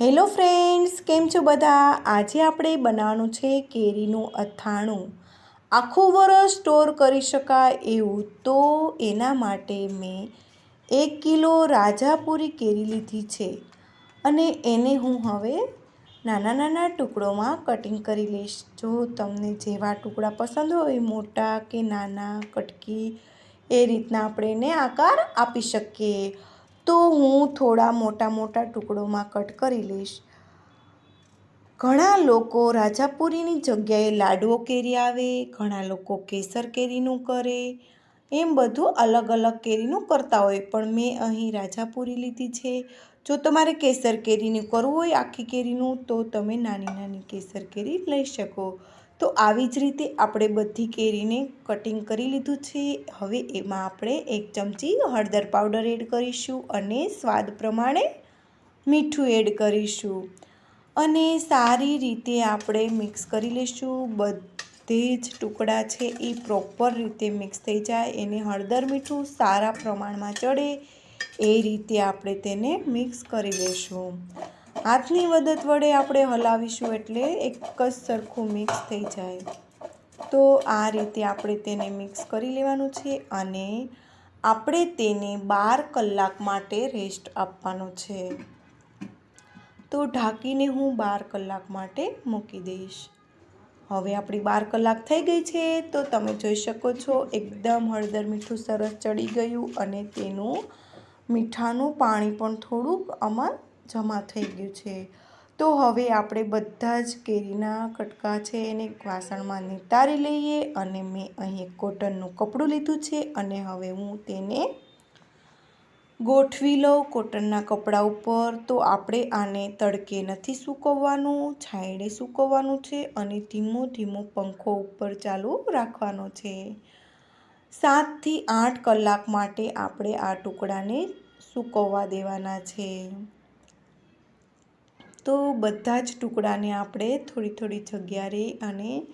Hello friends, કેમ છો બધા? આજે આપણે બનાવવાનું છે કેરીનું અથાણું. આખું વરસ સ્ટોર કરી શકાય એવું તો એના માટે મેં એક કિલો રાજાપુરી કેરી લીધી છે અને એને હું હવે નાના નાના ટુકડોમાં કટિંગ કરી લઈશ. જો તમને જેવા ટુકડા પસંદ હોય, મોટા કે નાના, કટકી, એ રીતના આપણે એને આકાર આપી શકીએ. તો હું થોડા મોટા મોટા ટુકડોમાં કટ કરી લઈશ. ઘણા લોકો રાજાપુરીની જગ્યાએ લાડવો કેરી આવે, ઘણા લોકો કેસર કેરીનું કરે, એમ બધું અલગ અલગ કેરીનું કરતા હોય. પણ મેં અહીં રાજાપુરી લીધી છે. જો તમારે કેસર કેરીનું કરવું હોય, આખી કેરીનું, તો તમે નાની નાની કેસર કેરી લઈ શકો. તો આવી જ રીતે આપણે બધી કેરીને કટિંગ કરી લીધું છે. હવે એમાં આપણે એક ચમચી હળદર પાવડર એડ કરીશું અને સ્વાદ પ્રમાણે મીઠું એડ કરીશું. અને સારી રીતે આપણે મિક્સ કરી લઈશું બધે જ ટુકડા છે એ પ્રોપર રીતે મિક્સ થઈ જાય. એને હળદર મીઠું સારા પ્રમાણમાં ચડે. એ રીતે આપણે તેને મિક્સ કરી લઈશું હાથની મદદ વડે આપણે હલાવીશું એટલે એક જ સરખું મિક્સ થઈ જાય. તો આ રીતે આપણે તેને મિક્સ કરી લેવાનું છે અને આપણે તેને બાર કલાક માટે રેસ્ટ આપવાનો છે. તો ઢાંકીને હું બાર કલાક માટે મૂકી દઈશ. હવે આપણી બાર કલાક થઈ ગઈ છે તો તમે જોઈ શકો છો એકદમ હળદર મીઠું સરસ ચડી ગયું અને તેનું મીઠાનું પાણી પણ થોડુંક આમાં જમા થઈ ગયું છે. તો હવે આપણે બધા જ કેરીના કટકા છે એને વાસણમાં નિતારી લઈએ અને મેં અહીં કોટનનું કપડું લીધું છે અને હવે હું તેને ગોઠવી લઉં કોટનના કપડા ઉપર. તો આપણે આને તડકે નથી સૂકવવાનું, છાંયડે સૂકવવાનું છે અને ધીમો ધીમો પંખો ઉપર ચાલુ રાખવાનો છે. સાતથી આઠ કલાક માટે આપણે આ ટુકડાને સૂકવવા દેવાના છે. તો બધા જ ટુકડાને આપણે થોડી થોડી જગ્યાએ અને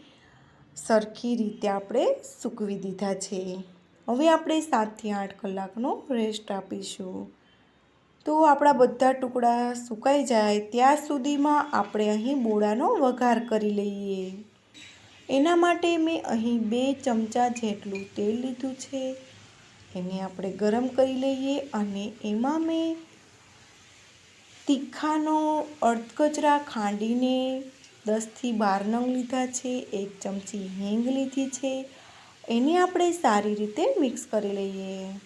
સરખી રીતે આપણે સૂકવી દીધા છે. હવે આપણે સાતથી આઠ કલાકનો રેસ્ટ આપીશું. તો આપણા બધા ટુકડા સુકાઈ જાય ત્યાં સુધીમાં આપણે અહીં બોળાનો વઘાર કરી લઈએ. એના માટે મેં અહીં બે ચમચા જેટલું તેલ લીધું છે. એને આપણે ગરમ કરી લઈએ અને એમાં મેં તીખાનો અડધકચરા ખાંડીને દસથી બાર નંગ લીધા છે, એક ચમચી હિંગ લીધી છે. એને આપણે સારી રીતે મિક્સ કરી લઈએ.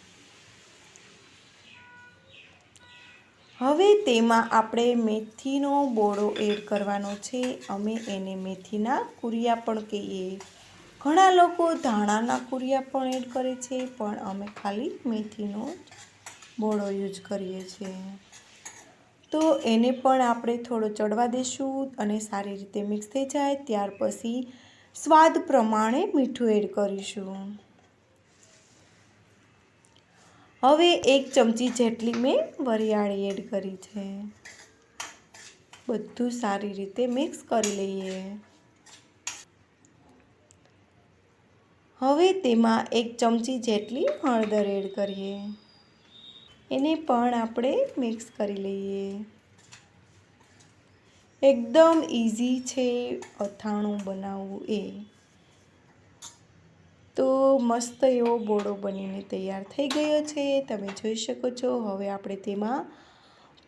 હવે તેમાં આપણે મેથીનો બોળો એડ કરવાનો છે. અમે એને મેથીના કુરિયા પણ કહીએ. ઘણા લોકો ધાણાના કુરિયા પણ એડ કરે છે, પણ અમે ખાલી મેથીનો બોળો યુઝ કરીએ છીએ. તો એને પણ આપણે થોડો ચડવા દઈશું અને સારી રીતે મિક્સ થઈ જાય. ત્યાર પછી સ્વાદ પ્રમાણે મીઠું એડ કરીશું. હવે એક ચમચી જેટલી મેં વરિયાળી એડ કરી છે. બધું સારી રીતે મિક્સ કરી લઈએ. હવે તેમાં એક ચમચી જેટલી હળદર એડ કરીએ. એને પણ આપણે મિક્સ કરી લઈએ. એકદમ ઇઝી છે અથાણું બનાવવું એ. તો મસ્ત એવો બોળો બનીને તૈયાર થઈ ગયો છે. તમે જોઈ શકો છો, હવે આપણે તેમાં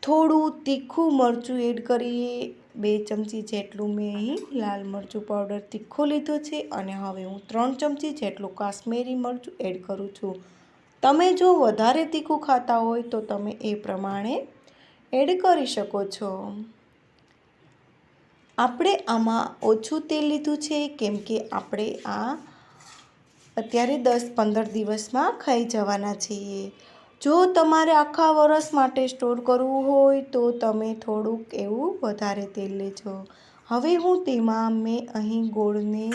થોડું તીખું મરચું એડ કરીએ. બે ચમચી જેટલું મેં અહીં લાલ મરચું પાવડર તીખું લીધો છે અને હવે હું ત્રણ ચમચી જેટલું કાશ્મીરી મરચું એડ કરું છું. તમે જો વધારે તીખું ખાતા હોય તો તમે એ પ્રમાણે એડ કરી શકો છો. આપણે આમાં ઓછું તેલ લીધું છે, કેમ કે આપણે આ અત્યારે દસ પંદર દિવસમાં ખાઈ જવાના છીએ. જો તમારે આખા વરસ માટે સ્ટોર કરવું હોય તો તમે થોડુંક એવું વધારે તેલ લેજો. હવે હું તેમાં મેં અહીં ગોળને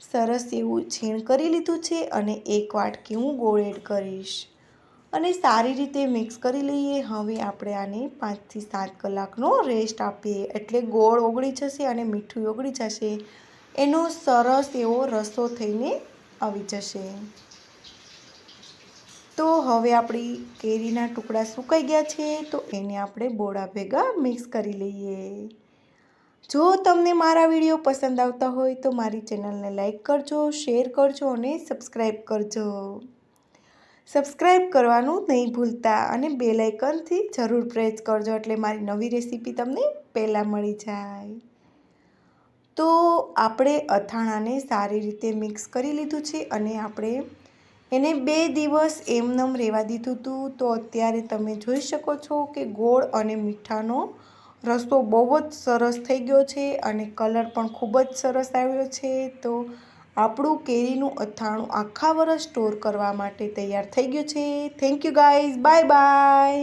સરસ એવું છીણ કરી લીધું છે અને એક વાટકી હું ગોળ એડ કરીશ. અને સારી રીતે મિક્સ કરી લઈએ. હવે આપણે આને પાંચથી સાત કલાકનો રેસ્ટ આપીએ. એટલે ગોળ ઓગળી જશે અને મીઠું ઓગળી જશે. એનો સરસ એવો રસો થઈને આવી જશે. તો હવે આપણી કેરીના ટુકડા સુકાઈ ગયા છે. તો એને આપણે બોળા ભેગા મિક્સ કરી લઈએ. જો તમને મારા વીડિયો પસંદ આવતા હોય તો મારી ચેનલને લાઈક કરજો, શેર કરજો અને સબસ્ક્રાઈબ કરજો. સબસ્ક્રાઈબ કરવાનું નહીં ભૂલતા અને બે લાઇકનથી જરૂર પ્રેસ કરજો એટલે મારી નવી રેસીપી તમને પહેલાં મળી જાય. તો આપણે અથાણાને સારી રીતે મિક્સ કરી લીધું છે અને આપણે એને બે દિવસ એમનેમ રહેવા દીધું હતું. તો અત્યારે તમે જોઈ શકો છો કે ગોળ અને મીઠાનો રસ્તો બહુ જ સરસ થઈ ગયો છે અને કલર પણ ખૂબ જ સરસ આવ્યો છે. તો આપણું કેરીનું અથાણું આખા વર્ષ સ્ટોર કરવા માટે તૈયાર થઈ ગયું છે. Thank you guys bye bye